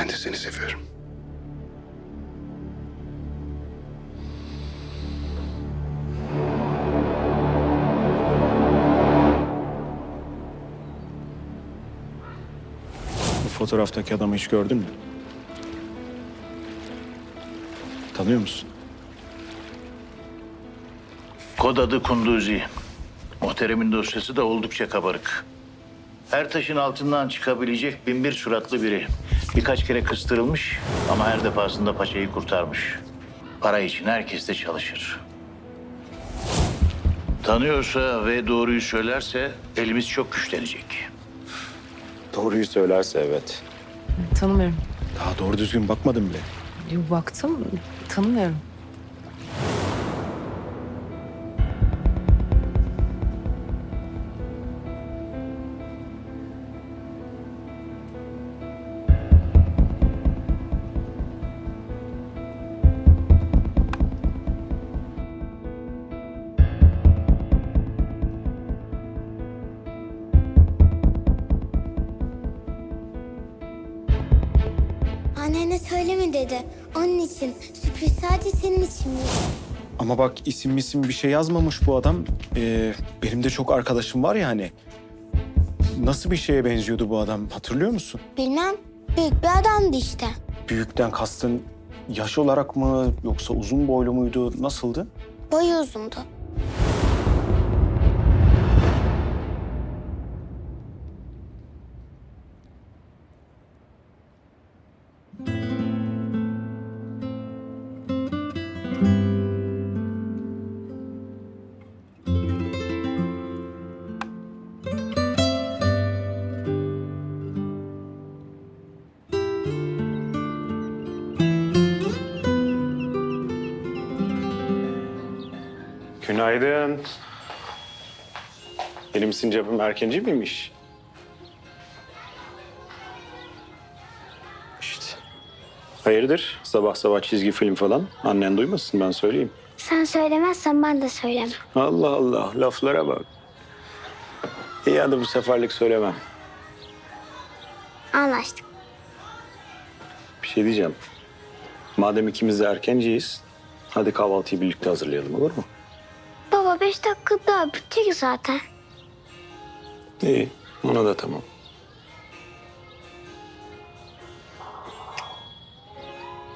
Ben de seni seviyorum. Bu fotoğraftaki adamı hiç gördün mü? Tanıyor musun? Kod adı Kunduzi. Muhteremin dosyası da oldukça kabarık. Her taşın altından çıkabilecek bin bir suratlı biri. Birkaç kere kıstırılmış ama her defasında paçayı kurtarmış. Para için herkes de çalışır. Tanıyorsa ve doğruyu söylerse elimiz çok güçlenecek. Doğruyu söylerse evet. Tanımıyorum. Daha doğru düzgün bakmadım bile. Bir baktım, tanımıyorum. Söyleme dedi. Onun için. Sürpriz sadece senin için. Ama bak isim isim bir şey yazmamış bu adam. Ee, benim de çok arkadaşım var ya hani. Nasıl bir şeye benziyordu bu adam hatırlıyor musun? Bilmem. Büyük bir adamdı işte. Büyükten kastın yaş olarak mı yoksa uzun boylu muydu nasıldı? Boyu uzundu. Günaydın. Benim sincapım erkenci miymiş? İşte. Hayırdır? Sabah sabah çizgi film falan. Annen duymasın ben söyleyeyim. Sen söylemezsen ben de söylemem. Allah Allah laflara bak. İyi hadi bu seferlik söylemem. Anlaştık. Bir şey diyeceğim. Madem ikimiz de erkenciyiz, hadi kahvaltıyı birlikte hazırlayalım olur mu? Baba beş dakika daha bitecek zaten. İyi, ona da tamam.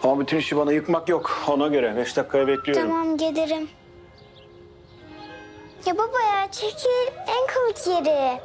Ama bütün işi bana yıkmak yok. Ona göre. Beş dakikaya bekliyorum. Tamam gelirim. Ya baba ya çekil en komik yeri.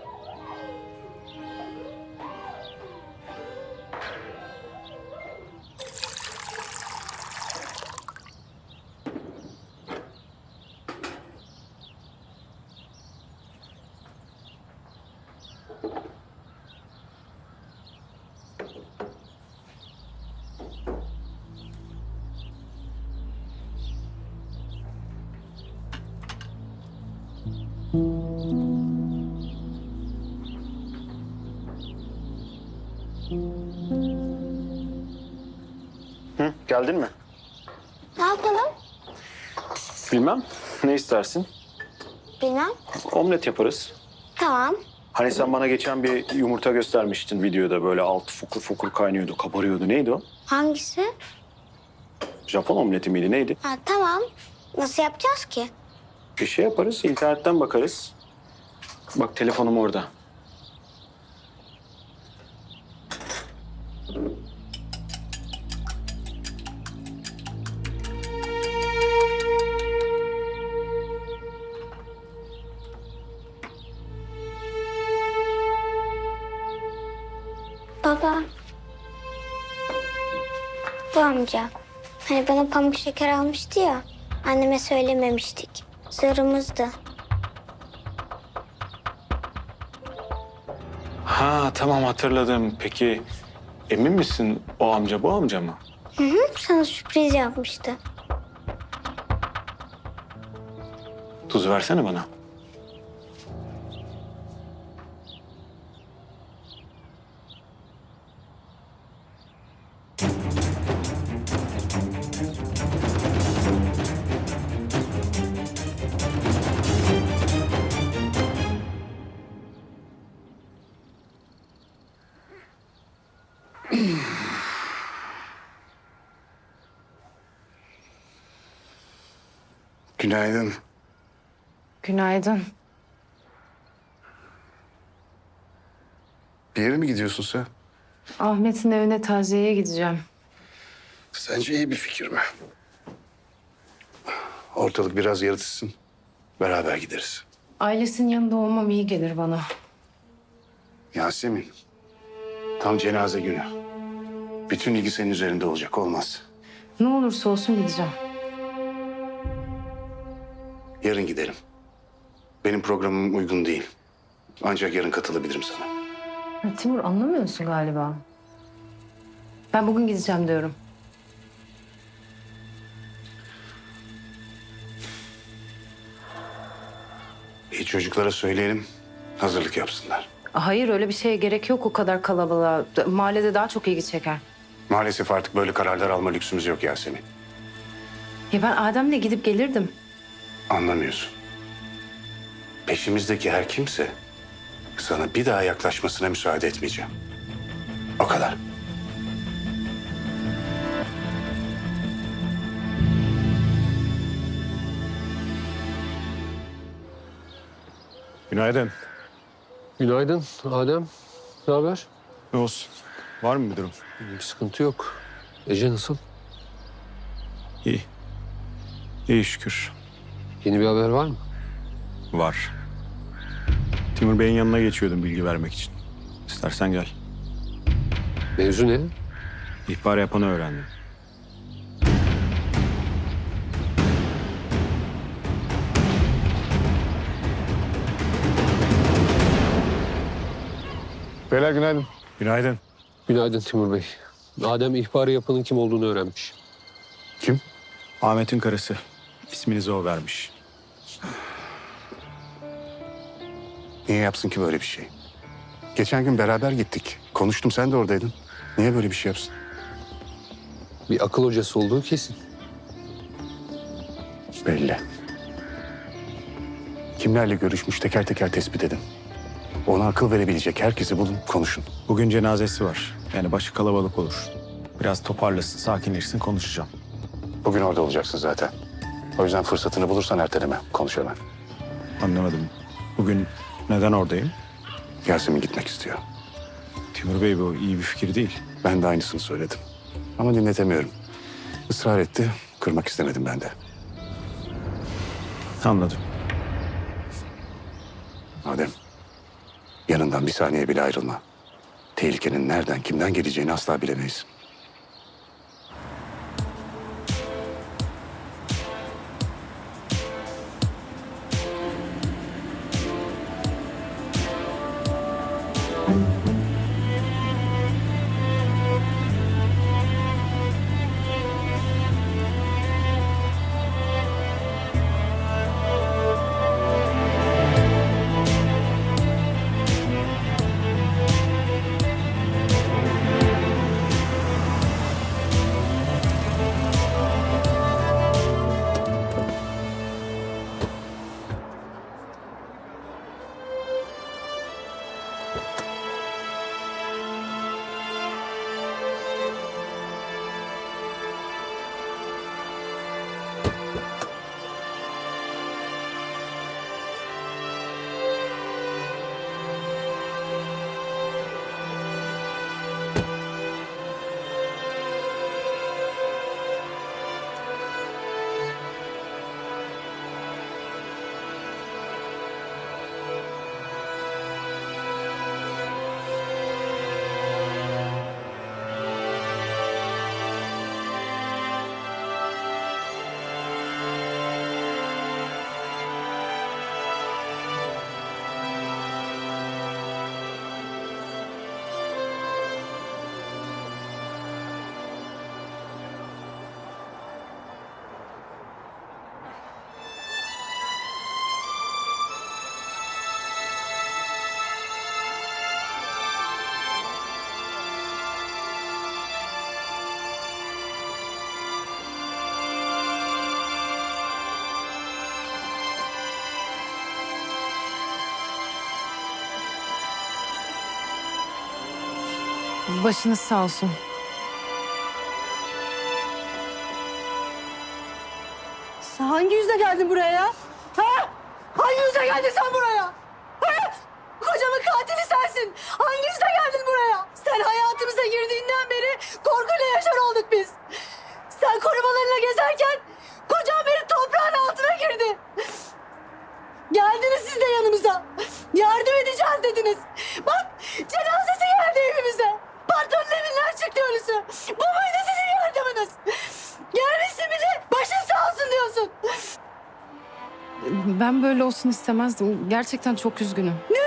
Geldin mi? Ne yapalım? Bilmem. Ne istersin? Bilmem. Omlet yaparız. Tamam. Hani sen bana geçen bir yumurta göstermiştin videoda böyle altı fokur fokur kaynıyordu, kabarıyordu. Neydi o? Hangisi? Japon omleti miydi neydi? Ha, tamam. Nasıl yapacağız ki? Bir şey yaparız, internetten bakarız. Bak telefonum orada. Baba. Bu amca. Hani bana pamuk şeker almıştı ya. Anneme söylememiştik. Sırrımızdı. Ha tamam hatırladım. Peki emin misin o amca bu amca mı? Hı hı, sana sürpriz yapmıştı. Tuz versene bana. Günaydın. Günaydın. Bir yere mi gidiyorsun sen? Ahmet'in evine taziyeye gideceğim. Sence iyi bir fikir mi? Ortalık biraz yaratışsın. Beraber gideriz. Ailesinin yanında olmam iyi gelir bana. Yasemin. Tam cenaze günü. Bütün ilgi senin üzerinde olacak. Olmaz. Ne olursa olsun gideceğim. Yarın gidelim. Benim programım uygun değil. Ancak yarın katılabilirim sana. Ya Timur anlamıyorsun galiba. Ben bugün gideceğim diyorum. İyi çocuklara söyleyelim. Hazırlık yapsınlar. Hayır öyle bir şeye gerek yok o kadar kalabalığa. Mahallede daha çok ilgi çeker. Maalesef artık böyle kararlar alma lüksümüz yok Yasemin. Ya ben Adem'le gidip gelirdim. Anlamıyorsun. Peşimizdeki her kimse sana bir daha yaklaşmasına müsaade etmeyeceğim. O kadar. Günaydın. Günaydın Adem. Ne haber? Ne olsun? Var mı bir durum? Bir sıkıntı yok. Ece nasıl? İyi. İyi şükür. Yeni bir haber var mı? Var. Timur Bey'in yanına geçiyordum bilgi vermek için. İstersen gel. Mevzu ne? İhbar yapanı öğrendim. Beyler günaydın. Günaydın. Günaydın Timur Bey. Adem ihbarı yapanın kim olduğunu öğrenmiş. Kim? Ahmet'in karısı. İsminizi o vermiş. Niye yapsın ki böyle bir şey? Geçen gün beraber gittik. Konuştum sen de oradaydın. Niye böyle bir şey yapsın? Bir akıl hocası olduğu kesin. Belli. Kimlerle görüşmüş teker teker tespit edin. Ona akıl verebilecek herkesi bulun, konuşun. Bugün cenazesi var. Yani başı kalabalık olur. Biraz toparlasın, sakinleşsin konuşacağım. Bugün orada olacaksın zaten. O yüzden fırsatını bulursan erteleme, konuş hemen. Anlamadım. Bugün neden oradayım? Yasemin gitmek istiyor. Timur Bey bu iyi bir fikir değil. Ben de aynısını söyledim. Ama dinletemiyorum. Israr etti, kırmak istemedim ben de. Anladım. Adem, yanından bir saniye bile ayrılma. Tehlikenin nereden, kimden geleceğini asla bilemeyiz. Başınız sağ olsun. Hangi yüzden geldin buraya ya? Ha? Hangi yüzle geldin sen buraya? Evet. Kocamın katili sensin. Hangi yüzle geldin buraya? Sen hayatımıza girdiğinden beri korkuyla yaşar olduk biz. Sen korumalarına gezerken kocam beni toprağın altına girdi. Geldiniz siz de yanımıza. Yardım edeceğiz dediniz. Bak evimize. Patronun evinden çıktı ölüsü. Bu muydu sizin yardımınız? Gelmişsin bir de başın sağ olsun diyorsun. Ben böyle olsun istemezdim. Gerçekten çok üzgünüm. Ne